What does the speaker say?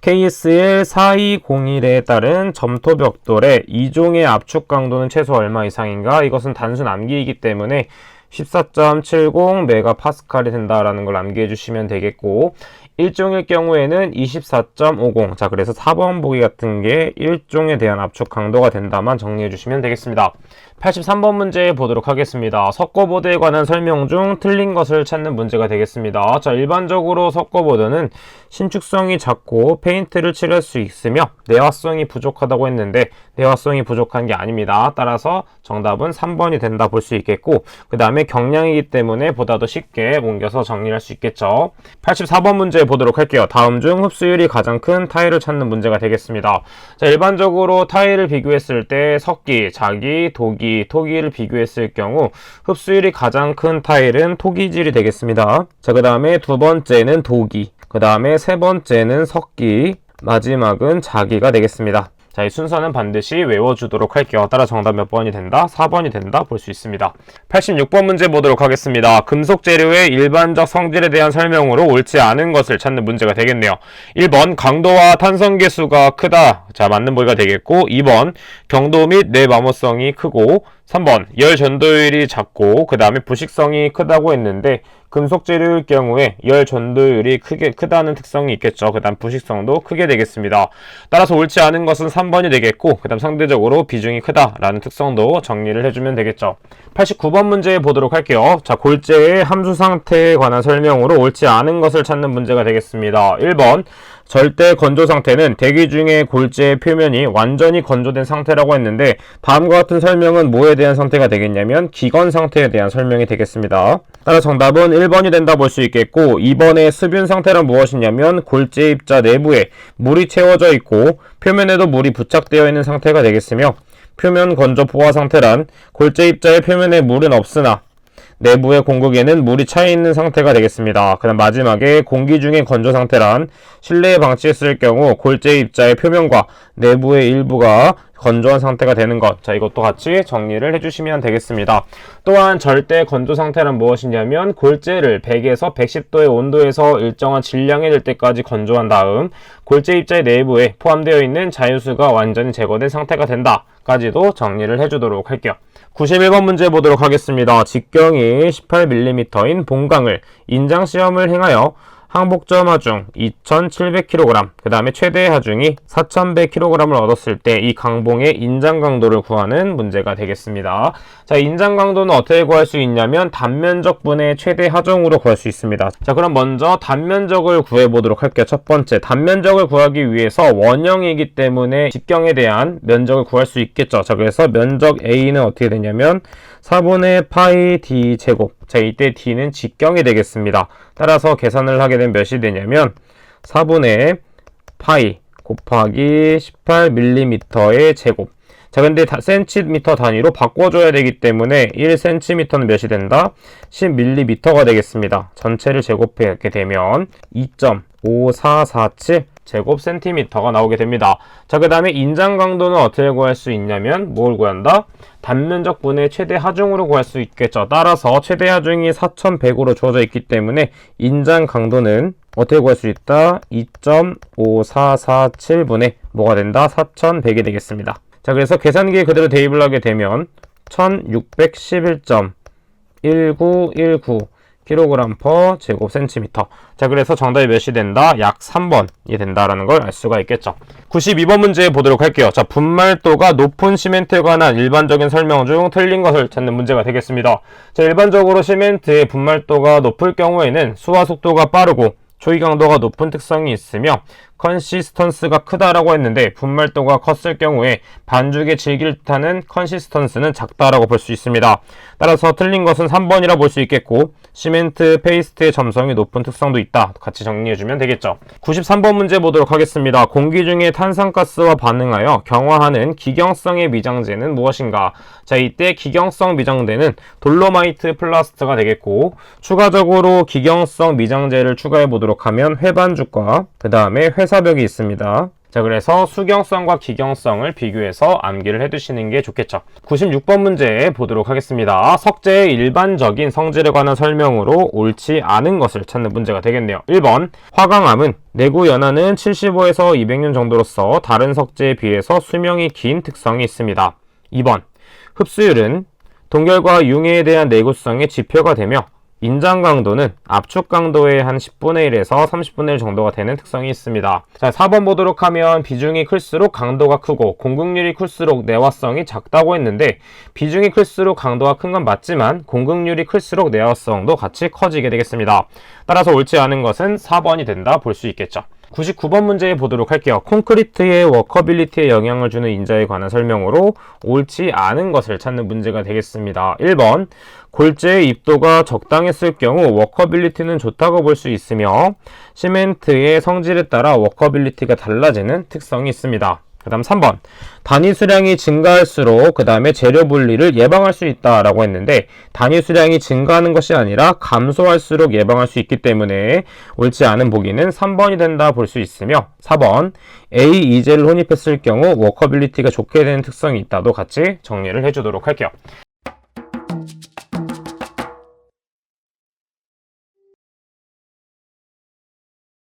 KSL 4201에 따른 점토 벽돌의 2종의 압축 강도는 최소 얼마 이상인가? 이것은 단순 암기이기 때문에 14.70 메가파스칼이 된다라는 걸 암기해 주시면 되겠고 1종일 경우에는 24.50. 자, 그래서 4번 보기 같은 게 1종에 대한 압축 강도가 된다만 정리해 주시면 되겠습니다. 83번 문제 보도록 하겠습니다. 석고보드에 관한 설명 중 틀린 것을 찾는 문제가 되겠습니다. 자, 일반적으로 석고보드는 신축성이 작고 페인트를 칠할 수 있으며 내화성이 부족하다고 했는데 내화성이 부족한 게 아닙니다. 따라서 정답은 3번이 된다 볼 수 있겠고 그 다음에 경량이기 때문에 보다 더 쉽게 옮겨서 정리할 수 있겠죠. 84번 문제 보도록 할게요. 다음 중 흡수율이 가장 큰 타일을 찾는 문제가 되겠습니다. 자, 일반적으로 타일을 비교했을 때 석기, 자기, 독이, 토기를 비교했을 경우 흡수율이 가장 큰 타일은 토기질이 되겠습니다. 자, 그 다음에 두 번째는 독이, 그 다음에 세 번째는 석기, 마지막은 자기가 되겠습니다. 자, 이 순서는 반드시 외워주도록 할게요. 따라 정답 몇 번이 된다? 4번이 된다? 볼 수 있습니다. 86번 문제 보도록 하겠습니다. 금속 재료의 일반적 성질에 대한 설명으로 옳지 않은 것을 찾는 문제가 되겠네요. 1번, 강도와 탄성 계수가 크다. 자, 맞는 보기가 되겠고, 2번, 경도 및 내마모성이 크고, 3번, 열 전도율이 작고, 그 다음에 부식성이 크다고 했는데, 금속 재료일 경우에 열 전도율이 크게 크다는 특성이 있겠죠. 그 다음 부식성도 크게 되겠습니다. 따라서 옳지 않은 것은 3번이 되겠고 그 다음 상대적으로 비중이 크다라는 특성도 정리를 해주면 되겠죠. 89번 문제 보도록 할게요. 자 골재의 함수 상태에 관한 설명으로 옳지 않은 것을 찾는 문제가 되겠습니다. 1번 절대 건조 상태는 대기 중에 골재의 표면이 완전히 건조된 상태라고 했는데 다음과 같은 설명은 뭐에 대한 상태가 되겠냐면 기건 상태에 대한 설명이 되겠습니다. 따라 정답은 1번이 된다 볼 수 있겠고 2번의 수분 상태는 무엇이냐면 골재 입자 내부에 물이 채워져 있고 표면에도 물이 부착되어 있는 상태가 되겠으며 표면 건조 보화 상태란 골재 입자의 표면에 물은 없으나 내부의 공극에는 물이 차 있는 상태가 되겠습니다. 그다음 마지막에 공기 중의 건조 상태란 실내에 방치했을 경우 골재 입자의 표면과 내부의 일부가 건조한 상태가 되는 것. 자, 이것도 같이 정리를 해주시면 되겠습니다. 또한 절대 건조 상태란 무엇이냐면 골재를 100에서 110도의 온도에서 일정한 질량이 될 때까지 건조한 다음 골재 입자의 내부에 포함되어 있는 자유수가 완전히 제거된 상태가 된다. 까지도 정리를 해주도록 할게요. 91번 문제 보도록 하겠습니다. 직경이 18mm인 봉강을 인장 시험을 행하여 항복점 하중 2,700kg, 그 다음에 최대 하중이 4,100kg을 얻었을 때 이 강봉의 인장 강도를 구하는 문제가 되겠습니다. 자, 인장 강도는 어떻게 구할 수 있냐면 단면적 분의 최대 하중으로 구할 수 있습니다. 자, 그럼 먼저 단면적을 구해 보도록 할게요. 첫 번째, 단면적을 구하기 위해서 원형이기 때문에 직경에 대한 면적을 구할 수 있겠죠. 자, 그래서 면적 A는 어떻게 되냐면 4분의 파이 D 제곱. 자, 이때 D는 직경이 되겠습니다. 따라서 계산을 하게 되면 몇이 되냐면 4분의 파이 곱하기 18mm의 제곱. 자, 근데 다, 센티미터 단위로 바꿔줘야 되기 때문에 1cm는 몇이 된다? 10mm가 되겠습니다. 전체를 제곱하게 되면 2.5447 제곱 센티미터가 나오게 됩니다. 자, 그 다음에 인장 강도는 어떻게 구할 수 있냐면 뭘 구한다? 단면적 분의 최대 하중으로 구할 수 있겠죠. 따라서 최대 하중이 4100으로 주어져 있기 때문에 인장 강도는 어떻게 구할 수 있다? 2.5447분의 뭐가 된다? 4100이 되겠습니다. 자, 그래서 계산기에 그대로 대입을 하게 되면 1611.1919 kg per 제곱 센티미터. 자, 그래서 정답이 몇이 된다? 약 3번이 된다라는 걸 알 수가 있겠죠. 92번 문제 보도록 할게요. 자, 분말도가 높은 시멘트에 관한 일반적인 설명 중 틀린 것을 찾는 문제가 되겠습니다. 자, 일반적으로 시멘트의 분말도가 높을 경우에는 수화 속도가 빠르고 조이 강도가 높은 특성이 있으며 컨시스턴스가 크다라고 했는데 분말도가 컸을 경우에 반죽의 질기를 뜻하는 컨시스턴스는 작다라고 볼 수 있습니다. 따라서 틀린 것은 3번이라 볼 수 있겠고 시멘트 페이스트의 점성이 높은 특성도 있다. 같이 정리해주면 되겠죠. 93번 문제 보도록 하겠습니다. 공기 중에 탄산가스와 반응하여 경화하는 기경성의 미장제는 무엇인가? 자, 이때 기경성 미장제는 돌로마이트 플라스트가 되겠고 추가적으로 기경성 미장제를 추가해 보도록 하면 회반죽과 그 다음에 회 사벽이 있습니다. 자, 그래서 수경성과 기경성을 비교해서 암기를 해두시는 게 좋겠죠. 96번 문제 보도록 하겠습니다. 석재의 일반적인 성질에 관한 설명으로 옳지 않은 것을 찾는 문제가 되겠네요. 1번, 화강암은 내구 연한은 75에서 200년 정도로서 다른 석재에 비해서 수명이 긴 특성이 있습니다. 2번, 흡수율은 동결과 융해에 대한 내구성의 지표가 되며 인장 강도는 압축 강도의 한 10분의 1에서 30분의 1 정도가 되는 특성이 있습니다. 자, 4번 보도록 하면 비중이 클수록 강도가 크고 공급률이 클수록 내화성이 작다고 했는데 비중이 클수록 강도가 큰 건 맞지만 공급률이 클수록 내화성도 같이 커지게 되겠습니다. 따라서 옳지 않은 것은 4번이 된다 볼 수 있겠죠. 99번 문제 보도록 할게요. 콘크리트의 워커빌리티에 영향을 주는 인자에 관한 설명으로 옳지 않은 것을 찾는 문제가 되겠습니다. 1번 골재의 입도가 적당했을 경우 워커빌리티는 좋다고 볼 수 있으며 시멘트의 성질에 따라 워커빌리티가 달라지는 특성이 있습니다. 그 다음 3번 단위 수량이 증가할수록 그 다음에 재료 분리를 예방할 수 있다라고 했는데 단위 수량이 증가하는 것이 아니라 감소할수록 예방할 수 있기 때문에 옳지 않은 보기는 3번이 된다 볼 수 있으며 4번 A 이젤을 혼입했을 경우 워커빌리티가 좋게 되는 특성이 있다도 같이 정리를 해주도록 할게요.